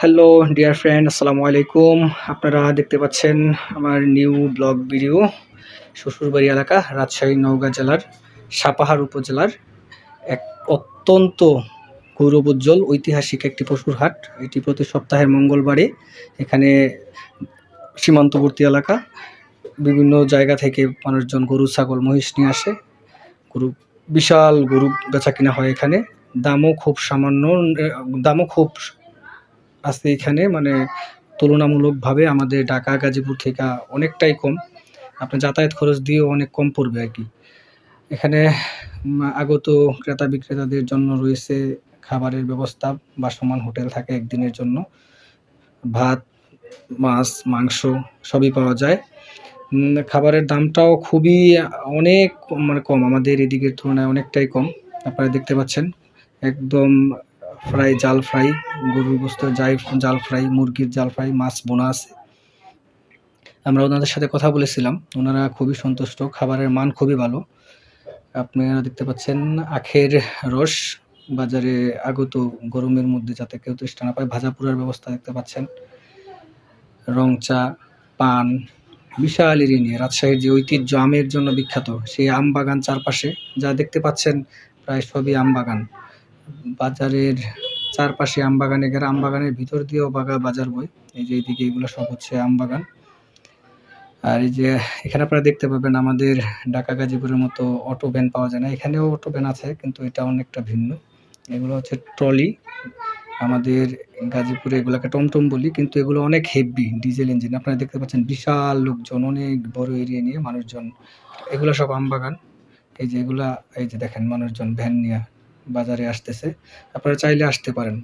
Hello dear friend আসসালামু আলাইকুম আপনারা দেখতে পাচ্ছেন আমার নিউ ব্লগ ভিডিও শ্বশুরবাড়ি এলাকা রাজশাহী নওগাঁ জেলার সাপাহার উপজেলার এক অত্যন্ত গৌরবোজ্জ্বল ঐতিহাসিক একটি পশুর হাট এটি প্রতি সপ্তাহের মঙ্গলবারে এখানে সীমান্তবর্তী এলাকা বিভিন্ন জায়গা থেকে মানুষজন গরু ছাগল মহিষ নিয়ে আসে গরু বিশাল গরু বেচা কিনা হয় এখানে দামও খুব সামান্য দামও খুব আছে এখানে মানে তুলনামূলকভাবে আমাদের ঢাকা, গাজীপুর থেকে অনেকটাই কম। আপনার যাতায়াত খরচ দিয়েও অনেক কম পড়বে আর কি। এখানে আগত ক্রেতা বিক্রেতাদের জন্য রয়েছে খাবারের ব্যবস্থা বা সমান হোটেল থাকে একদিনের জন্য। ভাত, মাছ, মাংস সবই পাওয়া যায়। খাবারের দামটাও খুবই অনেক মানে কম। আমাদের এদিকের তুলনায় অনেকটাই কম। আপনারা দেখতে পাচ্ছেন, একদম ফ্রাই, জাল ফ্রাই, গরুর গোস্ত যাই জাল ফ্রাই, মুরগির জাল ফ্রাই, মাছ, বোনা আছে। আমরা ওনাদের সাথে কথা বলেছিলাম। ওনারা খুবই সন্তুষ্ট, খাবারের মান খুবই ভালো। আপনারা দেখতে পাচ্ছেন আখের রস, বাজারে আগত গরমের মধ্যে যাতে কেউ তৃষ্ণা না পায়, ভাজা পোড়ার ব্যবস্থা দেখতে পাচ্ছেন। রং চা, পান, বিশাল এরিয়া রাজশাহীর যে ঐতিহ্য, আমের জন্য বিখ্যাত, সেই আম বাগান চারপাশে, যা দেখতে পাচ্ছেন, প্রায় সবই আম বাগান। বাজারের চারপাশে আম বাগানে গেলে আম বাগানের ভিতর দিয়েও বাগা বাজার বই। এই যে এইদিকে এগুলো সব হচ্ছে আম বাগান আর এই যে এখানে আপনারা দেখতে পাবেন আমাদের ঢাকা, গাজীপুরের মতো অটো ভ্যান পাওয়া যায় না। এখানেও অটো ভ্যান আছে, কিন্তু এটা অনেকটা ভিন্ন। এগুলো হচ্ছে ট্রলি। আমাদের গাজীপুরে এগুলোকে টমটম বলি, কিন্তু এগুলো অনেক হেভি ডিজেল ইঞ্জিন আপনারা দেখতে পাচ্ছেন বিশাল লোকজন, অনেক বড় এরিয়া নিয়ে মানুষজন। এগুলো সব আম বাগান এই যে এগুলা, এই যে দেখেন মানুষজন ভ্যান নিয়ে বাজারে আসতেছে। আপনারা চাইলে আসতে পারেন।